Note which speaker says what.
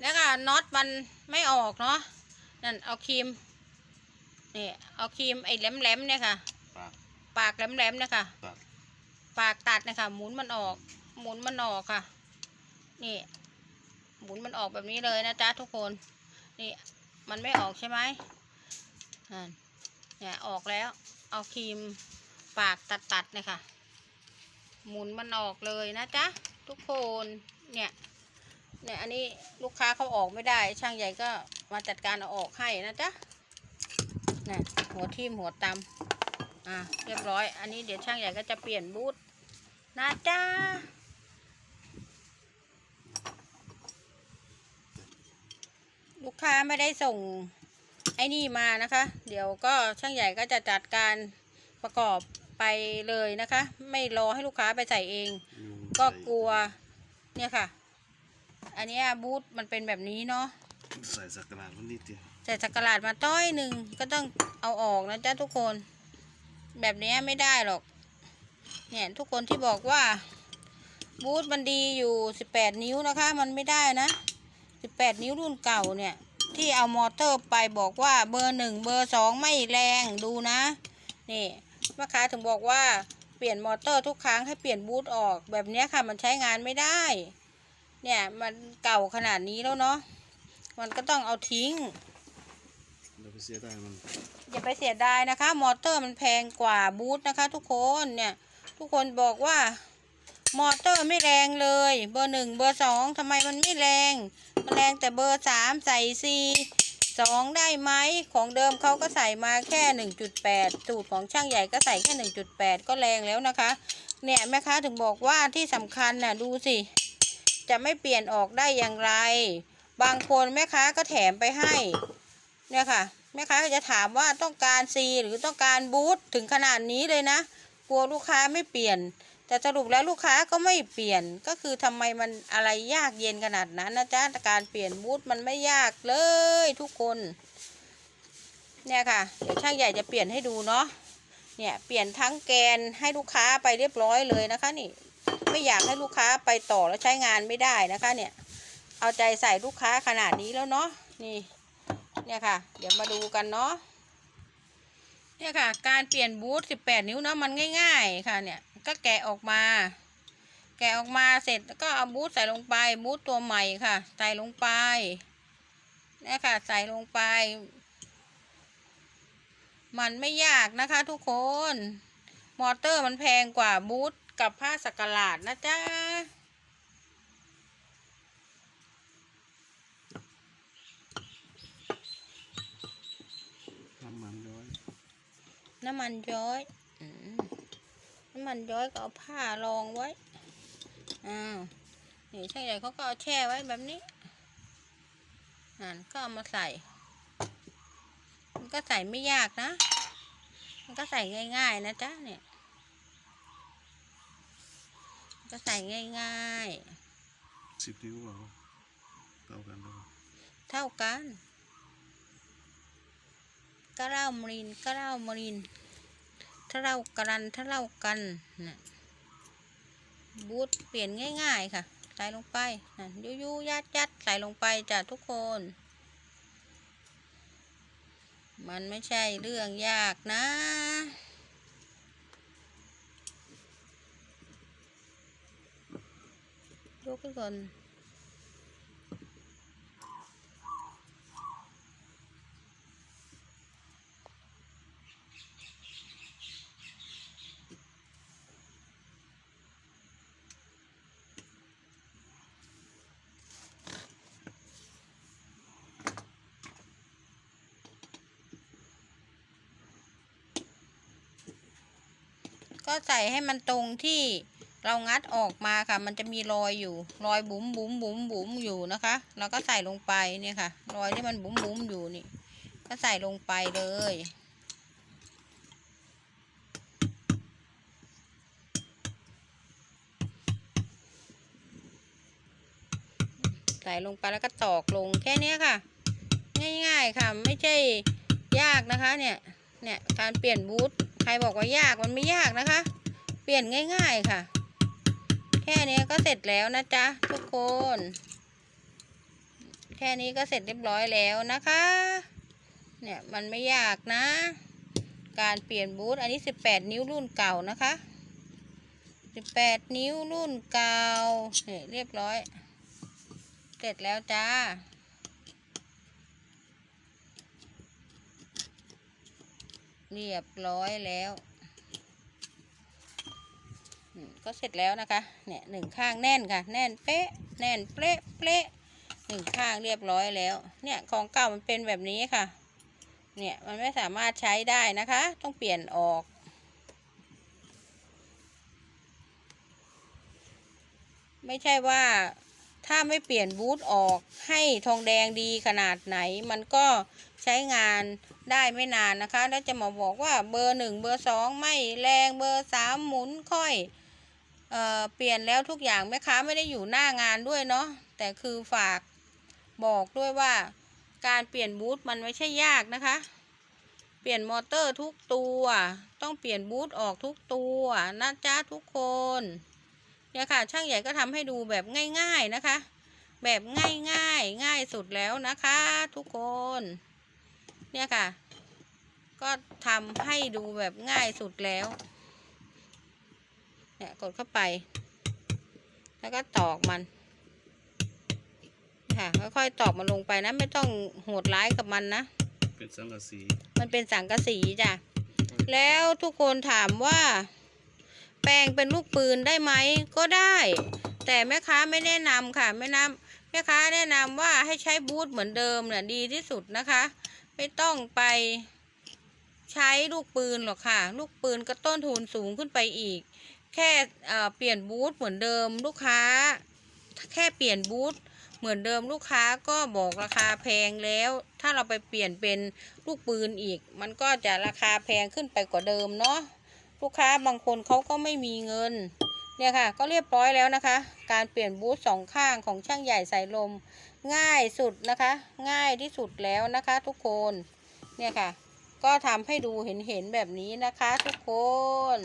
Speaker 1: แล้วก็น็อตมันไม่ออกเนาะนั่นเอาครีมนี่เอาครีมไอ้แหลมๆเนี่ยค่ะ
Speaker 2: ปาก
Speaker 1: ปากแหลมๆเนี่ยค่ะ
Speaker 2: ปาก
Speaker 1: ปากตัดเนะคะหมุนมันออก หมุนมันออกค่ะ นี่ หมุนมันออกแบบนี้เลยนะจ๊ะทุกคน นี่มันไม่ออกใช่ไหมนั่นเนี่ยออกแล้ว เอาครีมปากตัดตัดๆเนี่ยค่ะหมุนมันออกเลยนะจ๊ะทุกคนเนี่ย เนี่ยอันนี้ลูกค้าเขาออกไม่ได้ ช่างใหญ่ก็มาจัดการเอาออกให้นะจ๊ะน่ะหัวทิ่มหัวตำอะเรียบร้อย อันนี้เดี๋ยวช่างใหญ่ก็จะเปลี่ยนบูทนะจ๊ะลูกค้าไม่ได้ส่งไอ้นี่มานะคะ เดี๋ยวก็ช่างใหญ่ก็จะจัดการประกอบไปเลยนะคะ ไม่รอให้ลูกค้าไปใส่เอง
Speaker 2: ยุง
Speaker 1: ก็
Speaker 2: ใส่
Speaker 1: กลัวเนี่ยค่ะ อันเนี้ยบูทมันเป็นแบบนี้เนาะ
Speaker 2: ใส่สักกระดาษมันนิดเดียว
Speaker 1: แต่สักกระดาษมาต้อยหนึ่งก็ต้องเอาออกนะจ๊ะทุกคน แบบเนี้ยไม่ได้หรอก เนี่ยทุกคนที่บอกว่า บูทมันดีอยู่ 18 นิ้วนะคะ มันไม่ได้นะ 18 นิ้วรุ่นเก่าเนี่ย ที่เอามอเตอร์ไปบอกว่าเบอร์หนึ่งเบอร์สองไม่แรงดูนะ นี่แม่ค้าถึงบอกว่าเปลี่ยนมอเตอร์ทุกครั้งให้เปลี่ยนบูทออกแบบเนี้ยค่ะมันใช้งานไม่ได้ เนี่ยมันเก่าขนาดนี้แล้วเนาะ มันก็ต้องเอาทิ้ง
Speaker 2: เดี๋ยวไปเสียได้มัน
Speaker 1: อย่าไปเสียดายนะคะ มอเตอร์มันแพงกว่าบูทนะคะ ทุกคนเนี่ย ทุกคนบอกว่า มอเตอร์ไม่แรงเลย เบอร์หนึ่งเบอร์สองทำไมมันไม่แรง มันแรงแต่เบอร์สามใส่ซีสองได้ไหมของเดิมเขาก็ใส่มาแค่หนึ่งจุดแปดสูตรของช่างใหญ่ก็ใส่แค่หนึ่งจุดแปดก็แรงแล้วนะคะ เนี่ยแม่ค้าถึงบอกว่าที่สำคัญน่ะดูสิ จะไม่เปลี่ยนออกได้อย่างไร บางคนแม่ค้าก็แถมไปให้ เนี่ยค่ะ แม่ค้าก็จะถามว่าต้องการซีหรือต้องการบูทถึงขนาดนี้เลยนะ กลัวลูกค้าไม่เปลี่ยน แต่สรุปแล้วลูกค้าก็ไม่เปลี่ยน ก็คือทำไมมันอะไรยากเย็นขนาดนั้นนะจ๊ะ การเปลี่ยนบูทมันไม่ยากเลยทุกคน เนี่ยค่ะ เดี๋ยวช่างใหญ่จะเปลี่ยนให้ดูเนาะ เนี่ยเปลี่ยนทั้งแกนให้ลูกค้าไปเรียบร้อยเลยนะคะนี่ ไม่อยากให้ลูกค้าไปต่อแล้วใช้งานไม่ได้นะคะเนี่ย เอาใจใส่ลูกค้าขนาดนี้แล้วเนาะนี่ เนี่ยค่ะ เดี๋ยวมาดูกันเนาะเนี่ยค่ะ การเปลี่ยนบูท18 นิ้วเนาะมันง่าย ๆ ค่ะเนี่ยก็แกะออกมา แกะออกมาเสร็จแล้วก็เอาบูทใส่ลงไปบูทตัวใหม่ค่ะ ใส่ลงไปเนี่ยค่ะ ใส่ลงไป มันไม่ยากนะคะทุกคน มอเตอร์มันแพงกว่าบูท กับผ้าสักกะหลาดนะจ๊ะ
Speaker 2: น้ำมันย้อย
Speaker 1: น้ำมันย้อยอมน้ำมันย้อยก็เอาผ้ารองไว้ อ้าว นี่ช่างใหญ่เขาก็เอาแช่ไว้แบบนี้นั่นก็เอามาใส่ มันก็ใส่ไม่ยากนะ มันก็ใส่ง่ายๆนะจ๊ะเนี่ย ก็ใส่ง่าย
Speaker 2: สิบนิ้วเปล่าเท่ากันหรือเปล่า
Speaker 1: ๆ เท่ากันกระเล่ามรินกระเล่ามรินถ้าเล่ากันถ้าเล่ากันนะบูทเปลี่ยนง่ายๆค่ะ ใส่ลงไปนะยุยุยัดยัดใส่ลงไปจ้ะทุกคน มันไม่ใช่เรื่องยากนะ ยกขึ้นก่อน ก็ใส่ให้มันตรงที่ เรางัดออกมาค่ะ มันจะมีรอยอยู่ รอยบุ๋มบุ๋มบุ๋มบุ๋มอยู่นะคะ เราก็ใส่ลงไปเนี่ยค่ะ รอยที่มันบุ๋มบุ๋มอยู่นี่ ก็ใส่ลงไปเลย ใส่ลงไปแล้วก็ตอกลงแค่นี้ค่ะ ง่ายๆค่ะ ไม่ใช่ยากนะคะเนี่ยเนี่ยการเปลี่ยนบูทใครบอกว่ายากมันไม่ยากนะคะ เปลี่ยนง่าย ๆ ค่ะ แค่นี้ก็เสร็จแล้วนะจ๊ะทุกคน แค่นี้ก็เสร็จเรียบร้อยแล้วนะคะ เนี่ยมันไม่ยากนะ การเปลี่ยนบูทอันนี้ 18 นิ้วรุ่นเก่านะคะ 18 นิ้วรุ่นเก่าเนี่ยเรียบร้อย เสร็จแล้วจ้าเรียบร้อยแล้ว ก็เสร็จแล้วนะคะเนี่ยหนึ่งข้างแน่นค่ะ แน่นเป๊ะ แน่นเป๊ะเป๊ะหนึ่งข้างเรียบร้อยแล้ว เนี่ยของเก่ามันเป็นแบบนี้ค่ะ เนี่ยมันไม่สามารถใช้ได้นะคะ ต้องเปลี่ยนออกไม่ใช่ว่าถ้าไม่เปลี่ยนบูทออกให้ทองแดงดีขนาดไหน มันก็ใช้งานได้ไม่นานนะคะ แล้วจะมาบอกว่าเบอร์หนึ่งเบอร์สองไม่แรงเบอร์สามหมุนค่อย เอ่อเปลี่ยนแล้วทุกอย่างแม่ค้าไม่ได้อยู่หน้างานด้วยเนาะแต่คือฝากบอกด้วยว่า การเปลี่ยนบูทมันไม่ใช่ยากนะคะ เปลี่ยนมอเตอร์ทุกตัว ต้องเปลี่ยนบูทออกทุกตัวนะจ๊ะทุกคนเนี่ยค่ะช่างใหญ่ก็ทำให้ดูแบบง่ายๆนะคะ แบบง่ายง่ายๆง่ายสุดแล้วนะคะ ทุกคน เนี่ยค่ะ ก็ทำให้ดูแบบง่ายสุดแล้ว เนี่ยกดเข้าไป แล้วก็ตอกมันค่ะค่อยๆตอกมันลงไปนะ ไม่ต้องโหดร้ายกับมันนะ
Speaker 2: เป็นสังกะสี
Speaker 1: มันเป็นสังกะสีจ้ะแล้วทุกคนถามว่า แปลงเป็นลูกปืนได้ไหมก็ได้ แต่แม่ค้าไม่แนะนำค่ะแม่น้ำแม่ค้าแนะนำว่าให้ใช้บูทเหมือนเดิมเนี่ยดีที่สุดนะคะ ไม่ต้องไปใช้ลูกปืนหรอกค่ะ ลูกปืนก็ต้นทุนสูงขึ้นไปอีก แค่เปลี่ยนบูทเหมือนเดิมลูกค้า แค่เปลี่ยนบูทเหมือนเดิมลูกค้าก็บอกราคาแพงแล้ว ถ้าเราไปเปลี่ยนเป็นลูกปืนอีก มันก็จะราคาแพงขึ้นไปกว่าเดิมเนาะลูกค้าบางคนเขาก็ไม่มีเงินเนี่ยค่ะ ก็เรียบร้อยแล้วนะคะ การเปลี่ยนบูทสองข้างของช่างใหญ่สายลม ง่ายสุดนะคะ ง่ายที่สุดแล้วนะคะ ทุกคนเนี่ยค่ะ ก็ทำให้ดูเห็นเห็นๆแบบนี้นะคะ ทุกคน